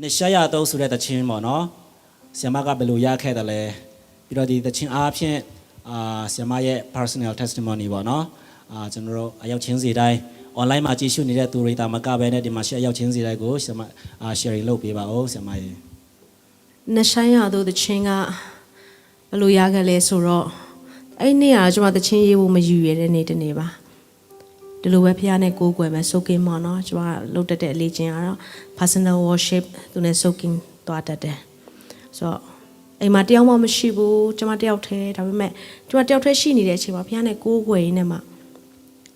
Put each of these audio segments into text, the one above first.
နှစ်ရှာရတော့ဆိုတဲ့တခြင်းပေါ့နော် ဆီယမကဘယ်လိုရခဲ့တယ်လဲပြီးတော့ဒီတခြင်းအားဖြင့်အာဆီယမရဲ့ personal testimony ပေါ့နော်အာကျွန်တော်တို့အရောက်ချင်းစီတိုင်း online မှာကြည့်ရှုနေတဲ့သူတွေတာမကပဲနဲ့ဒီမှာ share ရောက်ချင်းစီတိုင်းကိုဆီယမအာ sharing လုပ်ပေးပါဦးဆီယမရေနှဆိုင်ရတို့တချင်းကဘယ်လိုရခဲ့လဲဆိုတော့အဲ့နေ့ကကျွန်မတချင်းရေးဖို့မယူရတဲ့နေ့တစ်နေ့ပါဒီလိုပဲဖះနဲ့ကိုးကွယ်မယ် soaking ပေါ့နော်ကျွန်မလုပ်တတ်တဲ့အလေးချင်းကတော့ personal worship သူနဲ့ soaking သွားတတ်တယ် ဆိုတော့အိမ်မှာတယောက်မှမရှိဘူးကျွန်မတယောက်တည်းဒါပေမဲ့ကျွန်မတယောက်တည်းရှိနေတဲ့အချိန်မှာဖះနဲ့ကိုးကွယ်ရင်းနဲ့မှ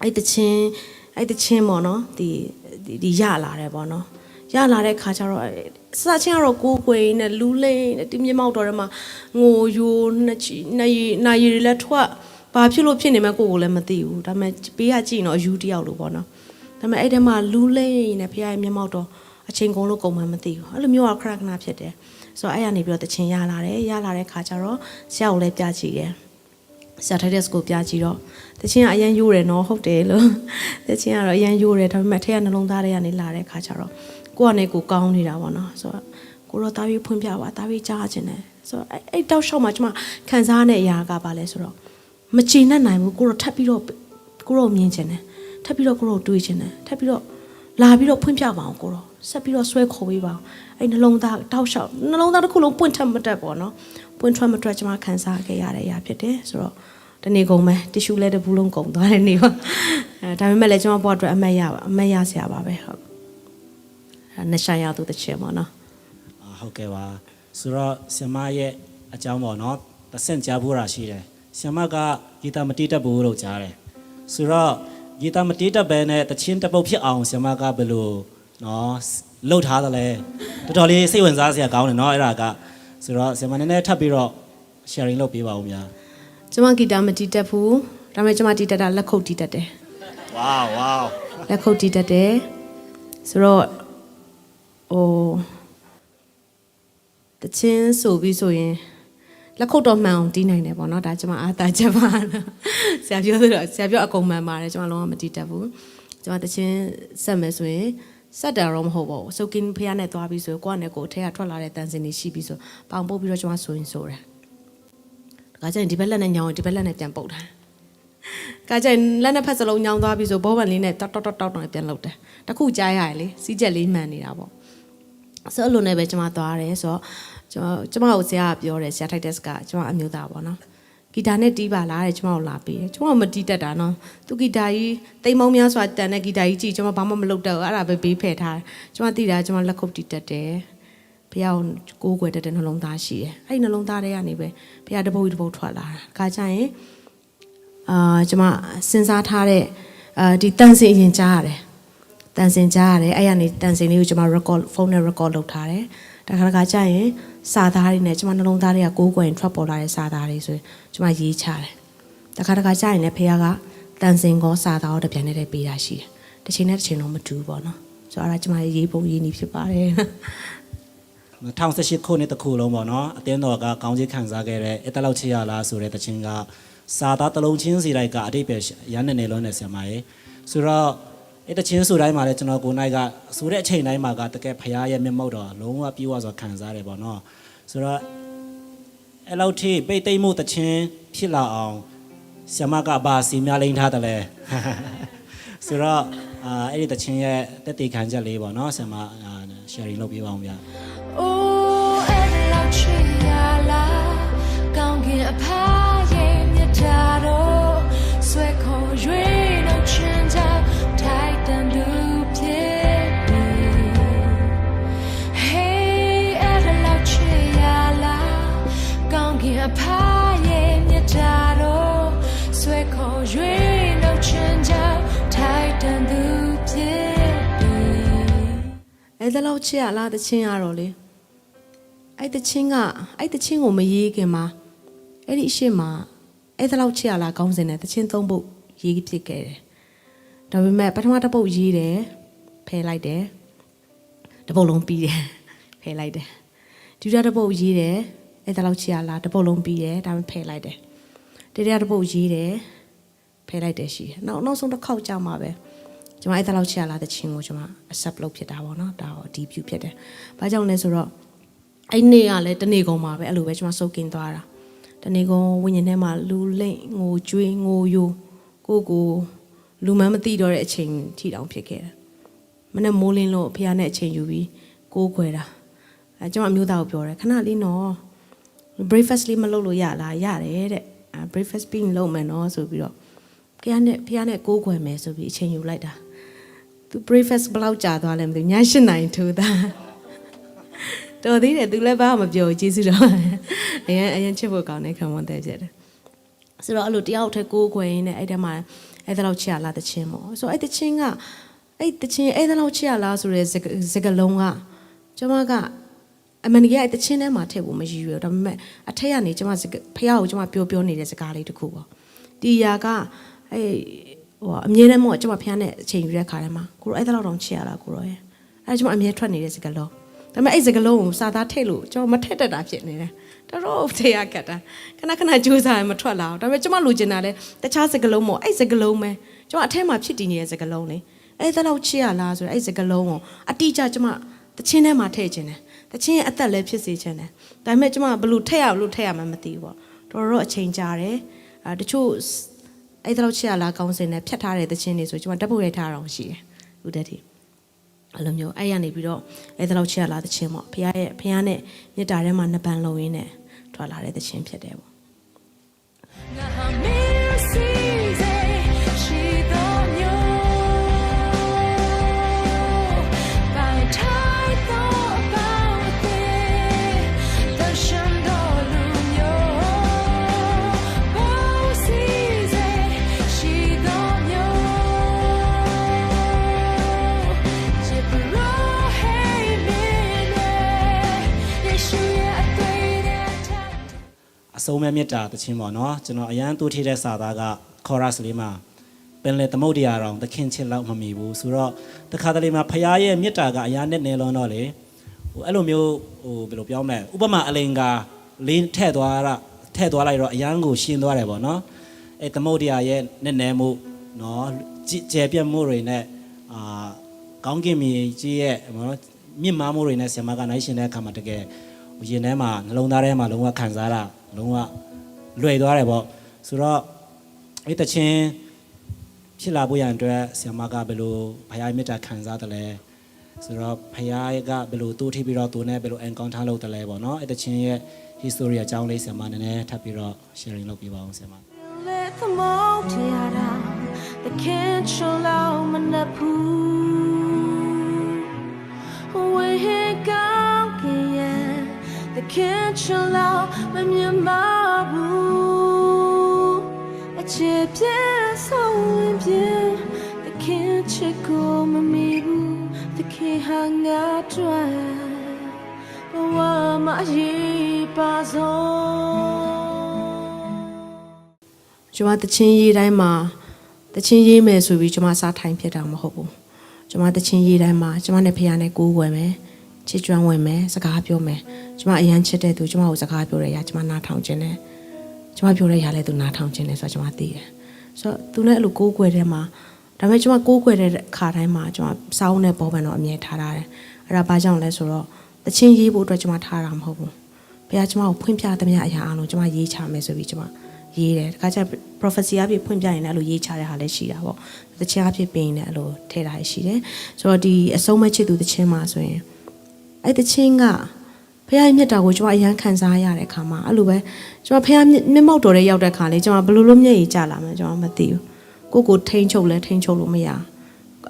အဲ့တချင်းအဲ့တချင်းပေါ့နော်ဒီဒီဒီရလာတယ်ပေါ့နော်ရလာတဲ့ခါကျတော့စစချင်းကတော့ကိုးကွယ်ရင်းနဲ့လူးလိမ့်နဲ့ဒီမြေမောက်တော်ထဲမှာငိုယိုနှစ်ချီနိုင်နိုင်ရီလက်ထွက်ဘာဖြစ်လို့ဖြစ်နေမှကိုယ်ကိုလည်းမသိဘူးဒါပေမဲ့ပေးရကြည့်ရင်တော့အယူတယောက်လို့ပေါ့နော်ဒါပေမဲ့အဲ့ထဲမှာလူးလိမ့်နဲ့ဖះရဲ့မြေမောက်တော်အချိန်ကုန်လို့ကုန်မှမသိဘူးအဲ့လိုမျိုးကခရခနာဖြစ်တယ် ဆိုတော့အဲ့ရနေပြီးတော့တချင်းရလာတယ်ရလာတဲ့ခါကျတော့ဆရာကိုလည်းပြကြည့်တယ်ဆရာထိုက်တဲ့စကိုပြကြည့်တော့တချင်းကအရန်ယိုးတယ်နော်ဟုတ်တယ်လို့တချင်းကတော့အရန်ယိုးတယ်ဒါပေမဲ့ထက်ကနှလုံးသားတွေကနေလာတဲ့ခါကျတော့ကိုကနေကိုကောင်းနေတာပေါ့နော်ဆိုတော့ကိုတော့တာပြီးဖွင့်ပြပါတာပြီးကြားခြင်းတယ်ဆိုတော့အဲ့အဲ့တောက်လျှောက်မှာကျမခံစားရတဲ့အရာကပါလဲဆိုတော့မချေနဲ့နိုင်ဘူးကိုတော့ထပ်ပြီးတော့ကိုတော့မြင်ခြင်းတယ်ထပ်ပြီးတော့ကိုတော့တွေးခြင်းတယ်ထပ်ပြီးတော့လာပြီးတော့ဖွင့်ပြပါအောင်ကိုတော့ ဆက်ပြီးတော့ဆွဲခေါ်ပေးပါအောင်အဲ့နှလုံးသားတောက်လျှောက်နှလုံးသားတစ်ခုလုံးပွင့်ထက်မတက်ပေါ့နော်ပွင့်ထွက်မထွက်ကျမခံစားခဲ့ရတဲ့အရာဖြစ်တယ်ဆိုတော့တနေ့ကုန်မယ်တီရှူလဲတစ်ဘူးလုံးကုန်သွားတဲ့နေ့ပါအဲဒါပေမဲ့လည်းကျွန်မဘွားအတွက်အမတ်ရပါအမတ်ရစရာပါပဲဟုတ်အဲနှစ်ဆိုင်ရသူတစ်ချက်ပေါ့နော်အာဟုတ်ကဲ့ပါဆိုတော့ဆီယမရဲ့အကြောင်းပေါ့နော်တဆင့်ကြားဖို့ရရှိတယ်ဆီယမကဂီတာမတီးတတ်ဘူးလို့ကြားတယ်ဆိုတော့ဂီတာမတီးတတ်ပဲနဲ့တချင်းတစ်ပုတ်ဖြစ်အောင်ဆီယမကဘယ်လို နော်လှုပ်ထားတယ်လဲတော်တော်လေးစိတ်ဝင်စားစရာကောင်းတယ်နော်အဲ့ဒါကဆိုတော့ဆီယမနည်းနည်းထပ်ပြီးတော့ sharing လုပ်ပေးပါဦးများကျွန်မဂီတာမတီးတတ်ဘူးဒါပေမဲ့ကျွန်မတီးတတ်တာလက်ခုပ်တီးတတ်တယ်ဝါဝါလက်ခုပ်တီးတတ်တယ်ဆိုတော့ဟိုတချင်းဆိုပြီးဆိုရင်လက်ခုပ်တော့မှန်အောင်တီးနိုင်တယ်ပေါ့နော်ဒါကျွန်မအားသာချက်ပါဆရာပြောဆိုတော့ဆရာပြောအကုန်မှန်ပါတယ်ကျွန်မလုံးဝမတီးတတ်ဘူးကျွန်မတချင်းဆက်မယ်ဆိုရင် ဆက်တယ်တော့မဟုတ်ပါဘူးစုပ်ကင်းဖះနဲ့သွားပြီးဆိုရင်ကိုယ့်နဲ့ကိုယ်အထက်ကထွက်လာတဲ့တန်စင်တွေရှိပြီးဆိုပေါင်ပုတ်ပြီးတော့ကျွန်မဆိုရင်ဆိုတယ်ဒါကြရင်ဒီဘက်လက်နဲ့ညောင်းရင်ဒီဘက်လက်နဲ့ပြန်ပုတ်တာကကြရင်လက်နှစ်ဖက်စလုံးညောင်းသွားပြီဆိုဘောပန်လေးနဲ့တောက်တောက်တောက်တောက်တောက်ပြန်လုပ်တယ်တခုကြားရတယ်လေစီးချက်လေးမှန်နေတာပေါ့ဆိုတော့အဲ့လိုနဲ့ပဲကျွန်မသွားတယ်ဆိုတော့ကျွန်မကျွန်မကိုဆရာကပြောတယ်ဆရာထိုက်တဲ့စကကျွန်မအမျိုးသားပေါ့နော် ဂီတာနဲ့တီးပါလားတဲ့ကျွန်မကိုလာပေးတယ်ကျွန်မမတီးတတ်တာနော်သူဂီတာကြီးတိမ်မောင်းများစွာတန်တဲ့ဂီတာကြီးကြည့်ကျွန်မဘာမှမလုပ်တတ်ဘူးအဲ့ဒါပဲဘေးဖယ်ထားတယ်ကျွန်မတီးတာကျွန်မလက်ခုပ်တီးတတ်တယ်ဘုရားကိုကိုးကွယ်တတ်တဲ့နှလုံးသားရှိတယ်အဲ့ဒီနှလုံးသားတွေကနေပဲဘုရားတပုတ်တပုတ်ထွက်လာတာခါကျရင်အာကျွန်မစဉ်းစားထားတဲ့အာဒီတန်စင်အရင်ကြားရတယ်တန်စင်ကြားရတယ်အဲ့ရနေတန်စင်လေးကိုကျွန်မ record ဖုန်းနဲ့ record လုပ်ထားတယ်တခါတခါကြာရင် စာသားတွေနဲ့ကျွန်မနှလုံးသားတွေကကိုးကွယ်ရင်ထွက်ပေါ်လာတဲ့စာသားတွေဆိုရင်ကျွန်မရေးချတယ်တခါတခါကြာရင်လည်းဖေကတန်စင်ကောစာသားကိုတစ်ပြန်နဲ့တည်းပေးတာရှိတယ်တစ်ချိန်နဲ့တစ်ချိန်တော့မတူဘူးပေါ့နော်ဆိုတော့အဲ့ဒါကျွန်မရေးပုံရေးနေဖြစ်ပါတယ်2018ခုနှစ်တစ်ခုလုံးပေါ့နော်အတင်းတော်ကကောင်းချီးခံစားခဲ့တဲ့အဲ့တလောက်ချစ်ရလားဆိုတဲ့တခြင်းကစာသားတစ်လုံးချင်းစီတိုင်းကအတိတ်ပဲရန်နေနေလုံးနဲ့ဆရာမရေဆိုတော့ အဲတချင်းဆိုတိုင်းမှာလည်းကျွန်တော်ကိုနိုင်ကဆိုတဲ့အချိန်တိုင်းမှာကတကယ်ဖရားရဲ့မျက်မှောက်တော်လုံးဝပြည့်ဝစွာခံစားရတယ်ပေါ့နော်ဆိုတော့အဲ့လောက်ထိပိတ်သိမ့်မှုတချင်းဖြစ်လာအောင်ဆ iam ကဘာစီများလိမ့်ထားတယ်လဲဆိုတော့အာအဲ့ဒီတချင်းရဲ့တက်တေခံချက်လေးပေါ့နော်ဆ iam အာ sharing လုပ်ပြပါအောင်ဗျာ Oh အဲ့လောက်ချီရလာကောင်းကင်အဖာရဲ့မြတ်တာတော့ဆွဲ ဖာရဲ့မြတ်တာတော့ဆွဲခေါ်ရွေးလောက်ချင်ကြောင်းထိုက်တန်သူဖြစ်ပြီအဲ့ဒါလောက်ချစ်ရလားတချင်းရတော့လေအဲ့တချင်းကအဲ့တချင်းကိုမရေးခင်မှာအဲ့ဒီအရှိမအဲ့ဒါလောက်ချစ်ရလားကောင်းစင်တဲ့တချင်းသုံးပုတ်ရေးဖြစ်ခဲ့တယ်ဒါပေမဲ့ပထမတစ်ပုတ်ရေးတယ်ဖယ်လိုက်တယ်တစ်ပုတ်လုံးပြီးတယ်ဖယ်လိုက်တယ်ဒုတိယတစ်ပုတ်ရေးတယ် အဲ့ဒါလောက်ချစ်ရလားတစ်ပုတ်လုံးပြီးတယ်ဒါပေမဲ့ဖယ်လိုက်တယ်တတိယတစ်ပုတ်ရေးတယ်ဖယ်လိုက်တယ်ရှိတယ်နောက်နောက်ဆုံးတစ်ခေါက်ကြာမှာပဲကျွန်မအဲ့ဒါလောက်ချစ်ရလားတချင်းကိုကျွန်မ accept လုပ်ဖြစ်တာပေါ့နော်ဒါတော့ debut ဖြစ်တယ်ဘာကြောင့်လဲဆိုတော့အဲ့နေ့ကလည်းတနေ့ကုန်ပါပဲအဲ့လိုပဲကျွန်မစုပ်ကင်သွားတာတနေ့ကုန်ဝိညာဉ်ထဲမှာလူလိမ့်ငိုကြွေးငိုယိုကိုကိုလူမန်းမသိတော့တဲ့အချိန်ထိတောင်ဖြစ်ခဲ့တယ်မနေ့မိုးလင်းလို့ဖះနဲ့အချိန်ယူပြီးကိုးခွဲတာအဲကျွန်မအမျိုးသားကိုပြောတယ်ခဏလေးနော် breakfast လေးမလုပ်လို့ရလားရတယ်တဲ့အဲ breakfast ပြီးရင်လုပ်မယ်နော်ဆိုပြီးတော့ဖះနဲ့ဖះနဲ့ကိုးခွဲမယ်ဆိုပြီးအချိန်ယူလိုက်တာသူ breakfast ဘယ်လောက်ကြာသွားလဲမသိဘူးည၈နာရီထိုးတာတော်သေးတယ်သူလည်းဘာမှမပြောဘူးကျေးဇူးတော်အရင်အရင်ချစ်ဖို့ကောင်းတဲ့ခံဝန်တဲ့ဖြစ်တယ်ဆိုတော့အဲ့လိုတယောက်တည်းကိုးကွယ်ရင်းနဲ့အဲ့ထဲမှာအဲ့ဒါလောက်ချစ်ရလားတချင်းပေါ့ဆိုတော့အဲ့တချင်းကအဲ့တချင်းအဲ့ဒါလောက်ချစ်ရလားဆိုတဲ့စကစကလုံးကကျွန်မက အမှန်တကယ်အဲ့တချင်းထဲမှာထည့်ဖို့မရည်ရွယ်ဒါပေမဲ့အထက်ကနေကျွန်မစကဖះကိုကျွန်မပြောပြောနေတဲ့စကားလေးတစ်ခုပေါ့ဒီຢာကအဲ့ဟိုအမြဲတမ်းမို့ကျွန်မဖះနဲ့အချိန်ယူတဲ့ခါထဲမှာကိုရောအဲ့ဒါလောက်တောင်ချစ်ရလားကိုရောရဲ့အဲ့ကျွန်မအမြဲထွက်နေတဲ့စကလုံးဒါပေမဲ့အဲ့စကလုံးကိုစာသားထည့်လို့ကျွန်တော်မထည့်တတ်တာဖြစ်နေတယ်တော်တော်ထည့်ရကတ်တာခဏခဏကြိုးစားရင်မထွက်လာဘူးဒါပေမဲ့ကျွန်မလိုချင်တာလဲတခြားစကလုံးမို့အဲ့စကလုံးပဲကျွန်မအထက်မှာဖြစ်တည်နေတဲ့စကလုံးလေအဲ့ဒါလောက်ချစ်ရလားဆိုတော့အဲ့စကလုံးကိုအတိအကျကျွန်မတချင်းထဲမှာထည့်ခြင်းတယ် တချင်းရဲ့အသက်လည်းဖြစ်စေခြင်းတယ်ဒါပေမဲ့ကျွန်မဘယ်လိုထည့်ရလို့ထည့်ရမှမသိဘူးပေါ့တော်တော်အချိန်ကြာတယ်အဲတချို့အဲ့ဒါလောက်ချစ်ရလားကောင်းစင်နဲ့ဖြတ်ထားတဲ့တချင်းတွေဆိုကျွန်မတက်ဖို့ရိုက်ထားတာရှိတယ်ဦးတက်တီအဲ့လိုမျိုးအဲ့ရနေပြီးတော့အဲ့ဒါလောက်ချစ်ရလာတဲ့ချင်းပေါ့ဖခင်ရဲ့ဖခင်နဲ့မြတ်တာထဲမှာနှစ်ပန်းလုံးရင်းနဲ့ထွက်လာတဲ့သချင်းဖြစ်တယ်ပေါ့ အစုံမဲ့မေတ္တာတခြင်းပေါ့နော်ကျွန်တော်အရန်တူထီတဲ့စာသားက chorus လေးမှာပင်လေသမုတ်တရားတော်သခင်ချစ်လောက်မမီဘူးဆိုတော့တခါတလေမှာဖခင်ရဲ့မေတ္တာကအရာနဲ့နေလွန်တော့လေဟိုအဲ့လိုမျိုးဟိုဘယ်လိုပြောမလဲဥပမာအလင်္ကာလင်းထဲ့သွားတာထဲ့သွားလိုက်တော့အရန်ကိုရှင်းသွားတယ်ပေါ့နော်အဲသမုတ်တရားရဲ့နဲ့နဲမှုနော်ကြည်ကျယ်ပြတ်မှုတွေနဲ့အာကောင်းကင်မြေကြီးရဲ့နော်မြင့်မားမှုတွေနဲ့ဆရာမကနိုင်ရှင်တဲ့အခါမှာတကယ်ရင်ထဲမှာနှလုံးသားထဲမှာလုံးဝခံစားတာ လုံးဝလွယ်သွားတယ်ပေါ့ဆိုတော့အဲ့တချင်းဖြစ်လာဖို့ရန်အတွက်ဆရာမကဘယ်လိုဘုရားမေတ္တာခံစားတယ်လဲဆိုတော့ဘုရားကဘယ်လိုတိုးထိပ်ပြီးတော့သူနဲ့ဘယ်လို encounter လုပ်တယ်လဲပေါ့နော်အဲ့တချင်းရဲ့ history အကြောင်းလေးဆရာမနည်းနည်းထပ်ပြီးတော့ sharing လုပ်ပြပါအောင်ဆရာမ Let the mold tear down the kitchen low manapu We hit again the kitchen low mamabu a chip yes so in bien the kitchen go mamibu the king hang out dry Wa ma yi pa so ကျွန်မတချင်းရေးတိုင်းမှာတချင်းရေးမယ်ဆိုပြီးကျွန်မစားထိုင်ဖြစ်တာမဟုတ်ဘူးကျွန်မတချင်းရေးတိုင်းမှာကျွန်မနဲ့ဖခင်နဲ့ကိုးကွယ်မယ် ချစ်ကြွမ်းဝင်မယ်စကားပြောမယ်ကျွန်မအရန်ချစ်တဲ့သူကျွန်မကိုစကားပြောရရကျွန်မနားထောင်ခြင်းနဲ့ကျွန်မပြောရရလဲသူနားထောင်ခြင်းနဲ့ဆိုတော့ကျွန်မသိတယ်ဆိုတော့သူနဲ့အဲ့လိုကိုးကွယ်တဲ့မှာဒါပေမဲ့ကျွန်မကိုးကွယ်တဲ့ခါတိုင်းမှာကျွန်မစောင်းနဲ့ပေါ်ပန်တော့အမြဲထားထားတယ်အဲ့ဒါဘာကြောင့်လဲဆိုတော့တချင်းရေးဖို့အတွက်ကျွန်မထားတာမဟုတ်ဘူးဘုရားကျွန်မကိုဖွင့်ပြသမျှအရာအလုံးကျွန်မရေးချမယ်ဆိုပြီးကျွန်မရေးတယ်တခါကျ prophecy အဖြစ်ဖွင့်ပြရင်လည်းအဲ့လိုရေးချတဲ့ဟာလည်းရှိတာပေါ့တခြင်းအဖြစ်ပြင်လည်းအဲ့လိုထည့်တာရှိတယ်ဆိုတော့ဒီအဆုံးမချစ်သူတခြင်းမှာဆိုရင် အဲ့တခြင်းကဘုရားရဲ့မြတ်တာကိုကျွန်မအရန်ခံစားရတဲ့အခါမှာအဲ့လိုပဲကျွန်မဘုရားမျက်မှောက်တော်တဲ့ရောက်တဲ့အခါလေးကျွန်မဘယ်လိုလုပ်မျက်ရည်ကျလာမလဲကျွန်မမသိဘူးကိုယ့်ကိုထိန်းချုပ်လဲထိန်းချုပ်လို့မရ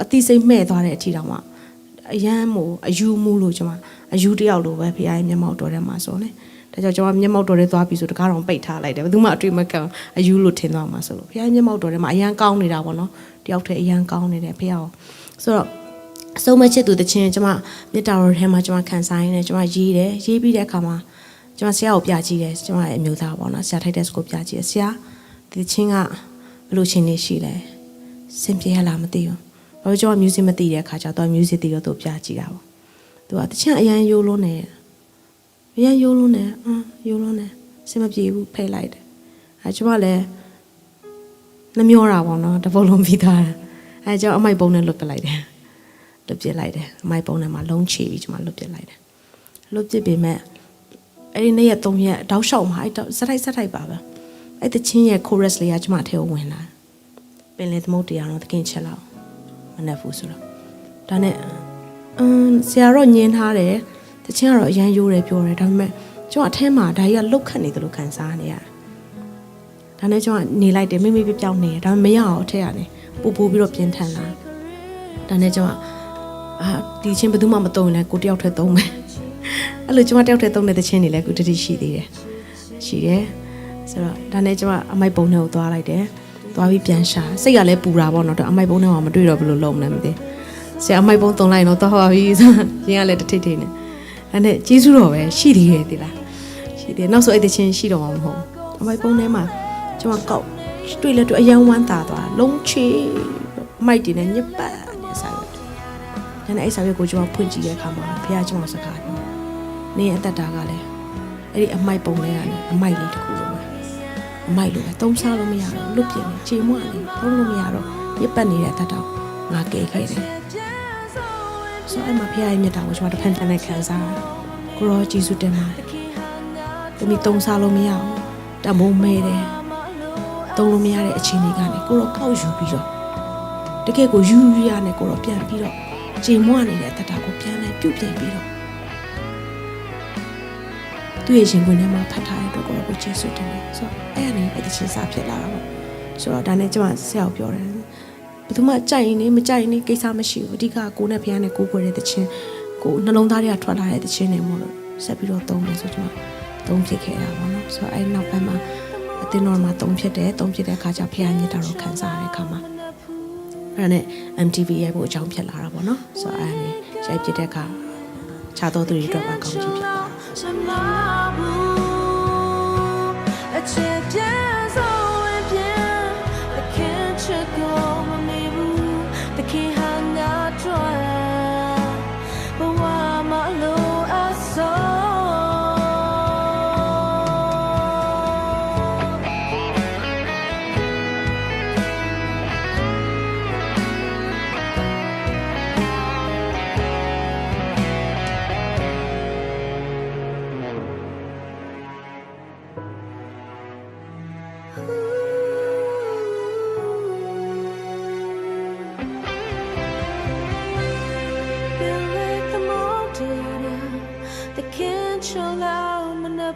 အတိစိတ်မှဲ့သွားတဲ့အထီတောင်မှအရန်မို့အယူမှုလို့ကျွန်မအယူတယောက်လိုပဲဘုရားရဲ့မျက်မှောက်တော်ထဲမှာဆိုနေဒါကြောင့်ကျွန်မမျက်မှောက်တော်ထဲသွားပြီးဆိုတကားတော်ပိတ်ထားလိုက်တယ်ဘယ်သူမှအတွေ့မခံအယူလို့ထင်သွားမှာဆိုလို့ဘုရားရဲ့မျက်မှောက်တော်ထဲမှာအရန်ကောင်းနေတာပေါ့နော်တယောက်တည်းအရန်ကောင်းနေတယ်ဘုရားကိုဆိုတော့ အဆုံးမချစ်သူတခြင်းကျွန်မမေတ္တာတော်ထဲမှာကျွန်မခံစားရင်းနဲ့ကျွန်မရေးတယ်ရေးပြီးတဲ့အခါမှာကျွန်မဆရာကိုပြကြည့်တယ်ကျွန်မရဲ့အမျိုးသားပေါ့နော်ဆရာထိုက်တဲ့စကိုပြကြည့်တယ်ဆရာဒီတခြင်းကဘယ်လိုချင်းနေရှိလဲစင်ပြေရလားမသိဘူးဘာလို့ကျွန်မ music မသိတဲ့အခါကျတော့ music သိတော့သူပြကြည့်တာပေါ့သူကတခြင်းအရန်ယိုးလုံးနေအရန်ယိုးလုံးနေအင်းယိုးလုံးနေစင်မပြေဘူးဖိတ်လိုက်တယ်အဲကျွန်မလည်းနှမျောတာပေါ့နော်တပုတ်လုံးပြီးသားတယ်အဲကျွန်တော်အမိုက်ပုံနဲ့လွတ်ပလိုက်တယ် လွတ်ပစ်လိုက်တယ်အမိုက်ပုံထဲမှာလုံးချပြီးကျွန်မလွတ်ပစ်လိုက်တယ်လွတ်ပစ်ပေမဲ့အဲ့ဒီနေ့ရက်၃ရက်တောက်လျှောက်မှာအဲ့တော့စက်ထိုက်စက်ထိုက်ပါပဲအဲ့တချင်းရဲ့ chorus လေးကကျွန်မအထဲကိုဝင်လာပင်လေသမုတ်တရားတော့တကင်ချက်လောက်မနှက်ဘူးဆိုတော့ဒါနဲ့အမ်ဆရာတော့ညင်းထားတယ်တချင်းကတော့အရန်ရိုးတယ်ပြောတယ်ဒါပေမဲ့ကျွန်မအထဲမှာဒါကြီးကလုတ်ခတ်နေတယ်လို့ခံစားနေရတယ်ဒါနဲ့ကျွန်မနေလိုက်တယ်မိမိပြပြောင်းနေတယ်ဒါပေမဲ့မရအောင်အထက်ကနေပူပူပြီးတော့ပြင်းထန်လာဒါနဲ့ကျွန်မ အာဒီချင်းဘယ်သူမှမတုံးလဲကိုတယောက်တည်းတုံးမယ်အဲ့လိုကျွန်မတယောက်တည်းတုံးတဲ့တချင်းတွေလည်းကိုတတိရှိသေးတယ်ရှိတယ်ဆိုတော့ဒါနဲ့ကျွန်မအမိုက်ပုံထဲကိုသွားလိုက်တယ်သွားပြီးပြန်ရှာစိတ်ကလည်းပူတာပေါ့နော်တော့အမိုက်ပုံထဲမှာမတွေ့တော့ဘယ်လိုလုပ်မလဲမသိဆရာအမိုက်ပုံတုံးလိုက်တော့သွားပါပြီဆိုရင်ကလည်းတစ်ထိတ်ထိတ်နေဒါနဲ့ကျေးဇူးတော်ပဲရှိသေးတယ်ဒီလားရှိသေးတယ်နောက်ဆိုအဲ့တချင်းရှိတော့မှာမဟုတ်ဘူးအမိုက်ပုံထဲမှာကျွန်မကောက်တွေ့လဲတွေ့အယံဝမ်းသာသွားလုံးချေအမိုက်တွေနဲ့ညစ်ပတ်နေစားရ။ ဒါနဲ့အဲ့စာရွက်ကိုကျွန်တော်ဖွင့်ကြည့်တဲ့အခါမှာဘုရားကျွန်တော်စကားပြော။နင်းရဲ့အသက်တာကလည်းအဲ့ဒီအမိုက်ပုံလေးရတယ်အမိုက်လေးတစ်ခုလိုပဲ။အမိုက်လိုပဲတုံးစားလို့မရတော့လွတ်ပြင်းနေချိန်မွနေသုံးလို့မရတော့ရစ်ပတ်နေတဲ့အသက်တာကိုငါကဲခဲ့တယ်။ဆိုအဲ့မှာဘုရားရဲ့မြတ်တာကိုကျွန်တော်တစ်ဖက်တစ်နဲ့ခံစားရတယ်။ကိုရောဂျေစုတင်ပါတယ်။တမီတုံးစားလို့မရဘူး။တမုံမဲတယ်။တုံးလို့မရတဲ့အခြေအနေကနေကိုရောကောက်ယူပြီးတော့တကယ်ကိုယူယူရနဲ့ကိုရောပြန်ပြီးတော့ ကြင်မွနေတဲ့တတကိုပြန်လဲပြုတ်ပြင်ပြီးတော့သူ့ရဲ့ရင်ခွင်ထဲမှာဖတ်ထားတဲ့အတွက်ကိုကိုကျေးဇူးတင်တယ်ဆိုတော့အဲ့အနေအဲ့ဒီချင်းစာဖြစ်လာတာပေါ့ဆိုတော့ဒါနဲ့ကျွန်မဆရာကိုပြောတယ်ဘယ်သူမှကြိုက်ရင်နေမကြိုက်ရင်နေကိစ္စမရှိဘူးအဓိကကိုနဲ့ဖခင်နဲ့ကိုကိုရတဲ့တခြင်းကိုနှလုံးသားတွေကထွက်လာတဲ့တခြင်းတွေမို့လို့ဆက်ပြီးတော့သုံးတယ်ဆိုကျွန်မသုံးဖြစ်ခဲ့တာပေါ့နော်ဆိုတော့အဲ့နောက်ပိုင်းမှာအတင်းတော်မှာသုံးဖြစ်တယ်သုံးဖြစ်တဲ့အခါကျဖခင်ညစ်တာတော့ခံစားရတဲ့အခါမှာ အဲ့ဒါနဲ့ MTV ရိုက်ဖို့အကြောင်းဖြစ်လာတာပေါ့နော်ဆိုတော့အဲ့ဒါနဲ့ရိုက်ပြတဲ့အခါခြားတော်သူတွေအတွက်ပါကောင်းချီးဖြစ်သွားတာ